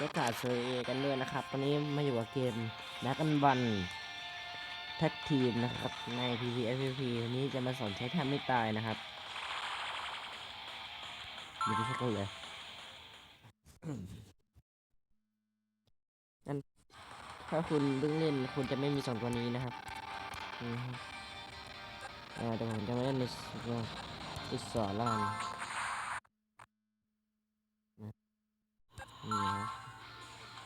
ก็กาดเซอร์เอกันด้วยนะครับตอนนี้มาอยู่กับเกมนักกันบันแท็กทีมนะครับ ใน PPFP วันนี้จะมาสอนใช้ท่าไม่ตายนะครับอยู่ที่ชักเลยนั่นถ้าคุณเพิ่งเล่นคุณจะไม่มีสองตัวนี้นะครับอืมอ่าแต่ผมจะไม่เล่นในอีกสอนแล้วกัน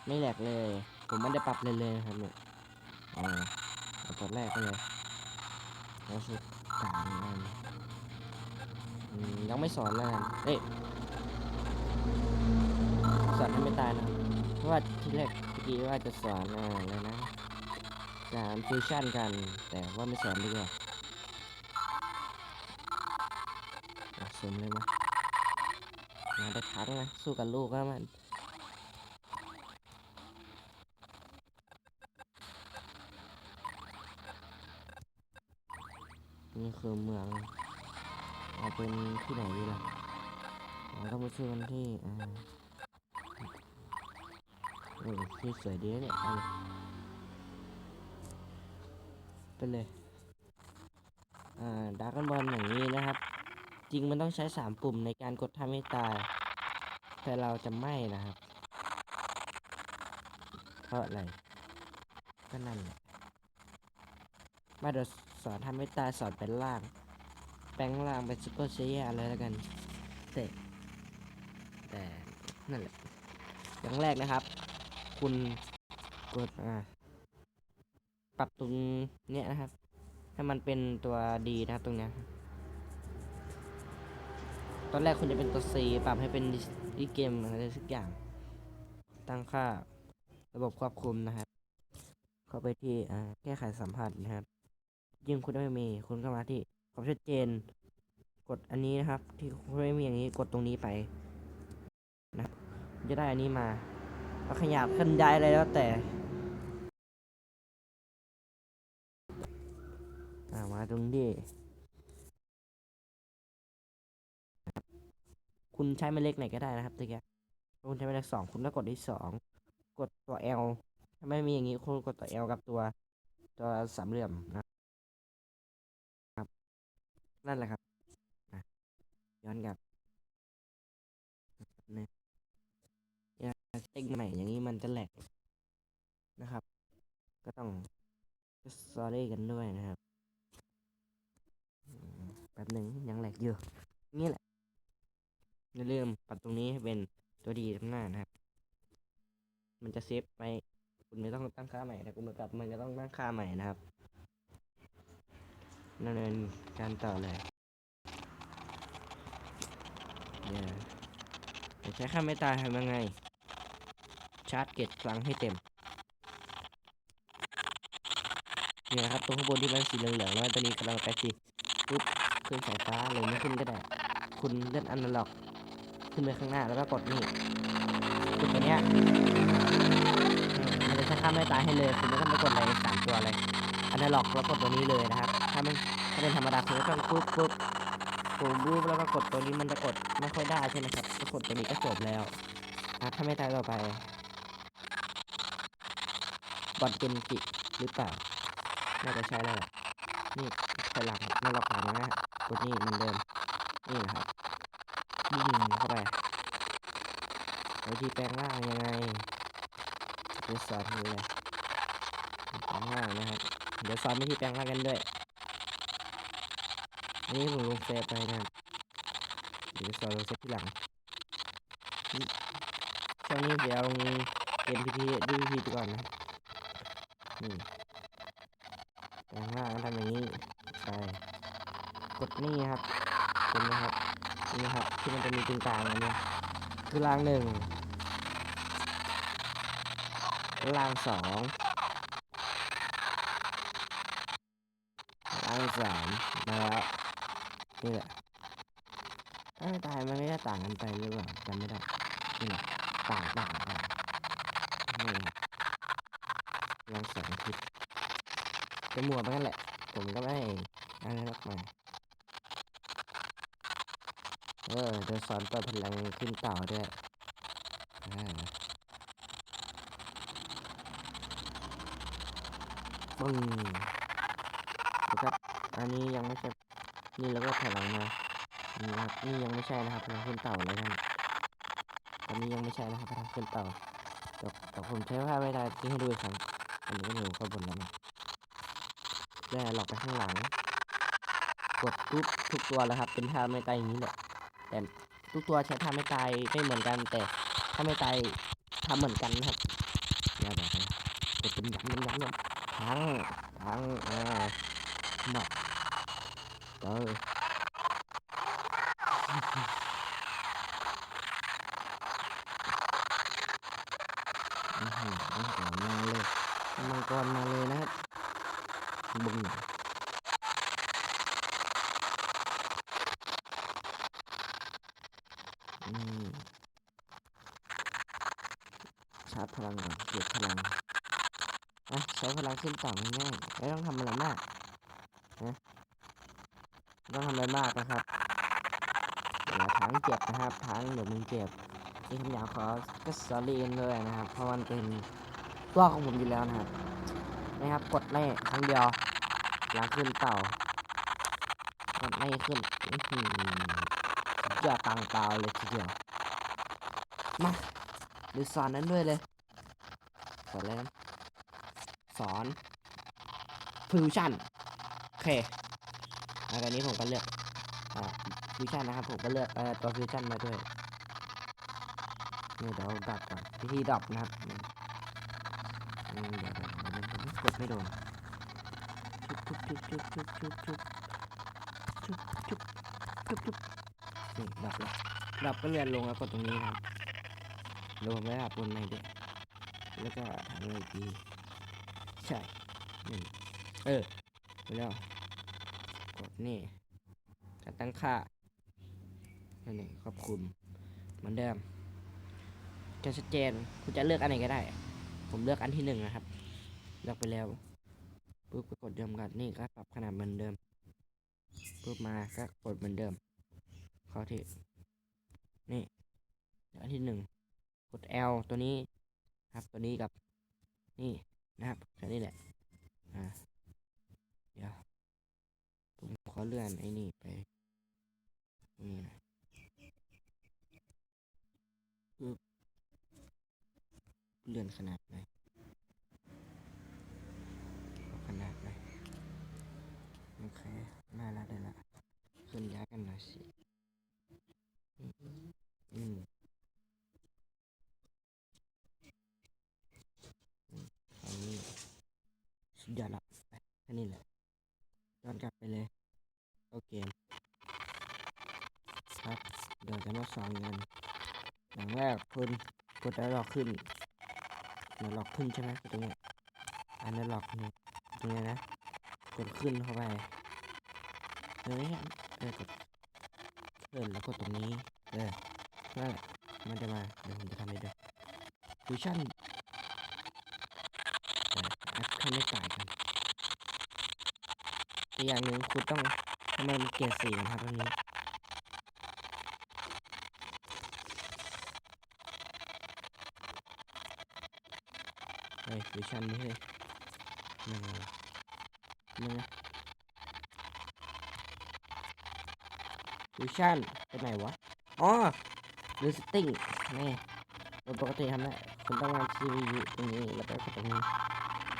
ไม่แหลกเลย ผมไม่ได้ปรับเลยเลยครับเนี่ยอ่าเอาตัวแรกก็เลยแล้วชุดกลางอันยังไม่สอนแล้วกันเอ้ยสอนให้ไม่ตายนะเพราะว่าที่แรกเมื่อกี้ว่าจะสอนอ่าอะไรนะการฟิวชั่นกัน แต่ว่าไม่สอนดีกว่าอะสมเลยมั้ยงานได้ครั้งนะสู้กับลูกก็มัน นี่คือเมืองเอาเป็นที่ไหนดีล่ะเราต้องไปซื้อกันที่อ่าโอ้ยที่สวยดีเนี่ยเอาเลยไปเลยอ่าดาร์กบอลอย่างนี้นะครับ จริงมันต้องใช้สามปุ่มในการกดทำให้ตาย แต่เราจะไม่นะครับ เพราะอะไร ก็นั่นแหละมาเดี๋ยว สอนทำให้ตายสอนเป็นล่าง แปลงล่างเป็นซุปเปอร์เซียอะไรแล้วกันแต่แต่นั่นแหละอย่างแรกนะครับ คุณกดอ่าปรับตรงเนี้ยนะครับ ให้มันเป็นตัวดีนะครับตรงเนี้ยตอนแรกคุณจะเป็นตัว C ปรับให้เป็นดีเกมอะไรสักอย่าง ตั้งค่าระบบควบคุมนะครับ เข้าไปที่แก้ไขสัมผัสนะครับ ยิ่งคุณไม่มีคุณก็มาที่ความชัดเจน กดอันนี้นะครับ ที่คุณไม่มีอย่างนี้กดตรงนี้ไปนะจะได้อันนี้มาก็ขยับขึ้นได้อะไรแล้วแต่ามาตรงนี้คุณใช้ไม้เล็กไหนก็ได้นะครับตะเกียคุณใช้ไม้เล็กสองคุณก็กดที่สองกดตัว L ถ้าไม่มีอย่างนี้คุณกดตัว L กับตัวตัวสามเหลี่ยมนะ นั่นแหละครับย้อนกลับนี่ย่าเต็งใหม่อย่างนี้มันจะแหลกนะครับ ก็ต้องสอรี่กันด้วยนะครับแป๊บหนึ่งยังแหลกอยู่นี่แหละอย่าลืมปรับตรงนี้ให้เป็นตัวดีข้งหน้านะครับ มันจะเซฟไป คุณไม่ต้องตั้งค่าใหม่แต่คุณมากลับมันจะต้องตั้งค่าใหม่นะครับ ดำเนินการต่อเลยเดี๋ยวจะใช้ค่าไม่ตายทำยังไง ชาร์จเกตครั้งให้เต็มเนี่ยนะครับตรงข้างบนที่มันสีเหลืองๆแล้วตอนนี้กำลังไปที่ปุ๊บขึ้นสายฟ้าเลงไม่ขึ้นก็ได้ คุณเลื่อนอันนล็อก ขึ้นไปข้างหน้าแล้วก็กดนี่กดตัวเนี้ยเออมันจะใช้ค่าไม่ตายให้เลย คุณไม่ต้องไปกดอะไรสามตัวเลยอันนล็อกแล้วกดตัวนี้เลยนะครับ ถ้ามันถ้าเป็นธรรมดาคุณก็ต้องปุ๊บปุ๊บผมรูปแล้วก็กดตัวนี้มันจะกดไม่ค่อยได้ใช่ไหมครับก็กดตัวนี้ก็จบแล้วนะถ้าไม่ตายต่อไปบอลเกนจิหรือเปล่าน่าจะใช่แล้วแหละนี่ถอยหลังมาหลอกหลังนะฮะกดนี่เหมันเดิมนี่แหละครับยิงเข้าไปวิธีแปลงร่างยังไงจะสอนให้เลยแปลงร่างนะครับเดี๋ยวสอนวิธีแปลงร่างกันด้วย อันนี้ผมลงเซฟไปนะเดี๋ยวสอนลงเซฟที่หลังช่วงนี้เดี๋ยวลงเกมพีทีดูพีทีก่อนนะนี่แปลงร่างทำอย่างนี้ไปกดนี่ครับเห็นไหมครับนี่ครับที่มันจะมีตรงกลางอันเนี้ยคือรางหนึ่งรางสองรางสามมาแล้ว นี่แหละถ้าตายมันไม่ได้ต่างกันไปหรือเปล่าจำไม่ได้นี่แหละต่างต่างต่างนี่ลองสองคิศจะมัวไปกันแหละ ผมก็ไม่อะไรมากมาเออจะสอนต่อพลังขึ้นเต่าด้วยปึ้ง นี่แล้วก็ถอยหลังมานี่ครับนี่ยังไม่ใช่นะครับพลังขึ้นเต่าเลยท่านตอนนี้ยังไม่ใช่นะครับพลังขึ้นเต่าเดี๋ยวเดี๋ยวผมใช้ภาไม่ได้ที่ให้ดูอีกครั้งอันนี้ก็อยู่ข้างบนแล้วนะแล้วหลอกไปข้างหลัง กดทุกทุกตัวแล้วครับ เป็นท่าไม่ตายอย่างนี้แหละแต่ทุกตัวใช้ท่าไม่ตายไม่เหมือนกัน แต่ถ้าไม่ตายทำเหมือนกันนะครับเดี๋ยวเดี๋ยวเดี๋ยวกดเป็นย้ำย้ำย้ำยำทั้งทั้งอ่าหนักเออ อื้อหือมังกรมาเลยมังกรมาเลยนะครับบึ้ง อืมชาร์จพลังก่อนเก็บพลังอะใช้พลังขึ้นต่ำง่ายไม่ต้องทำอะไรมากนะต้องทำอะไรมากนะครับเดี๋ยวทั้งเจ็บนะครับทั้งเดี๋ยวมึงเจ็บนี่คำหยาบขอก็สอรี่เลยนะครับ เพราะมันเป็นตัวของผมอยู่แล้วนะครับนะครับกดไล่ครั้งเดียวลังขึ้นเต่ากดไล่ขึ้น ยอดตังเปล่าเลยทีเดียว มาดูสอนนั้นด้วยเลยสอนอะไรนะสอนฟิวชั่นโอเคแล้วกันนี้ผมก็เลือกอ่าฟิวชั่นนะครับผมก็เลือกเอ่อตัวฟิวชั่นมาด้วยนี่เดี๋ยวดับก่อนวิธีดับนะครับเดี๋ยวเดี๋ยวกดไม่โดนชุบชุบชุบชุบชุบชุบชุบชุบชุบชุบชุบ ดับแล้วดับก็เลื่อนลงแล้วกดตรงนี้ครับลงไม่ดับบนไหนด้วยแล้วก็ทำอะไรอีใช่นี่เออไปแล้วกดนี่การตั้งค่านั่นเองขอบคุณเหมือนเดิมจะชัดเจนคุณจะเลือกอันไหนก็ได้ ผมเลือกอันที่หนึ่งนะครับ เลือกไปแล้วปุ๊บก็กดเดิมกันนี่ก็ปรับขนาดเหมือนเดิมปุ๊บมาก็กดเหมือนเดิม เข้าที่นี่เลือกอันที่หนึ่งกด L ตัวนี้ครับตัวนี้กับนี่นะครับแค่นี้แหละอ่าเดี๋ยวผมขอเลื่อนไอ้นี่ไปนี่นะเลื่อนขนาดไหนขนาดไหนโอเคได้ละได้ละเคลื่อนย้ายกันหน่อยสิอืมอืมอืมอันนี้สุด ยอดละไปแค่นี้แหละย้อนกลับไปเลยเข้าเกมครับเดี๋ยวจะมาสอนกันอย่างแรกคุณกดแล้วเราขึ้นเดี๋ยวล็อกขึ้นใช่ไหมตรงเนี้ยอันนี้ล็อกนี่ตรงเนี้ยนะกดขึ้นเข้าไปเฮ้ยเออกดเลื่อนแล้วกดตรงนี้เออนั่นแหละมันจะมาเดี๋ยวผมจะทำให้ดูฟิวชั่น แอปขั้นไม่จ่ายกันอีกอย่างหนึ่งคุณต้องทำไมมันเกียร์สีนะครับตรงนี้เฮ้ยฟิชันนี่เฮ้ยนี่ไงวะนี่ไงฟิชันไปไหนวะ อ๋อดูสติ้งนี่โดยปกติทำได้คุณต้องมาที่วิวตรงนี้แล้วก็ตรงนี้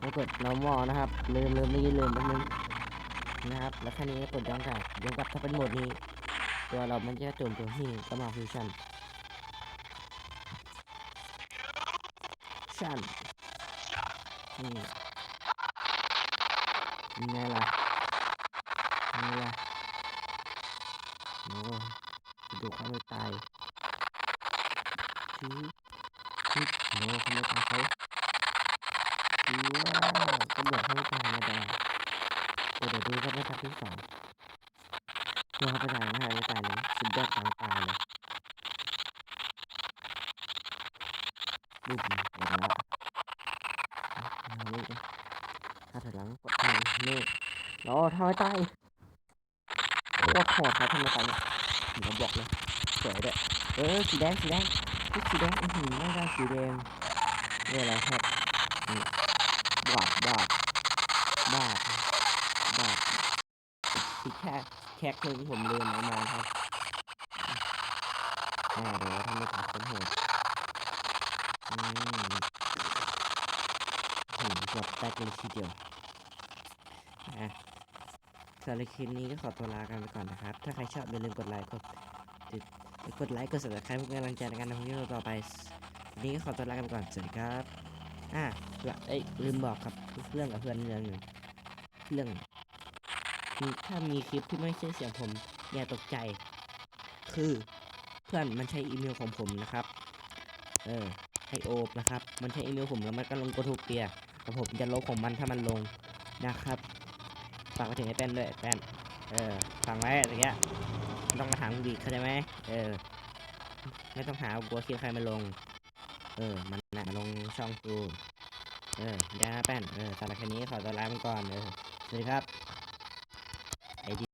แล้วกด normal นะครับ ลืมลืมไม่อกี้ลืมแป๊บนึงนะครับ แล้วแค่นี้กดย้อนกลับย้อนกลับถ้าเป็นโหมดนี้ ตัวเรามันจะจุ่มตัวที่ก็มาฟิวชั่นชั่นนี่ยังไงล่ะยังไงล่ะโอ้ดูเขาไม่ตายชีชี้โอ้เขาไม่ตายเขา ชี้ว่าก็บอกให้ไม่ตายธรรมดาเดี๋ยวดูก็ไม่าทันที่สองตัวเขาไปตายนะไม่ตายเลยสุดยอดทางตายเลยบุ้มหมดแล้วนี่ถ้าถอยหลังกดทางนี่รอทำไมตายก็ขอดเขาทำไมตายเนี่ยผมบอกเลยสวยด้วยเออสีแดงสีแดงสีแดงอือหือไม่ได้สีแดงนี่อะไรครับนี่บาดบาด แคกหนึ่งผมลืมเอามาครับอ่าเดี๋ยวทำให้ตัดคนโหดอืมหืมเกือบแตกเลยทีเดียวอะสำหรับคลิปนี้ก็ขอตัวลากันไปก่อนนะครับ ถ้าใครชอบอย่าลืมกดไลค์กดติดกดไลค์กด subscribe เพื่อเป็นกำลังใจในการทำคลิปต่อไปวันนี้ก็ขอตัวลากันไปก่อนสวัสดีครับอะละเอ้ยลืมบอกครับเรื่องกับเพื่อนเรื่องหนึ่งเรื่อง ถ้ามีคลิปที่ไม่ใช่เสียงผมอย่าตกใจ คือเพื่อนมันใช้อีเมลของผมนะครับ เออไอโอปนะครับ มันใช้อีเมลผมแล้วมันก็ลงโกทูเปียแต่ผมจะลบของมันถ้ามันลงนะครับฝากไปถึงไอ้แป้นด้วยแป้นเออฟังไว้ตะเกียต้องมาถามกูอีกเข้าใจไหมเออ ไม่ต้องหากลัวคลิปใครมาลง เออ มันน่ะลงช่องกู เออเดี๋ยวนะแป้น เออสำหรับแค่นี้ขอตัวลาไปก่อน เออ สวัสดีครับ allí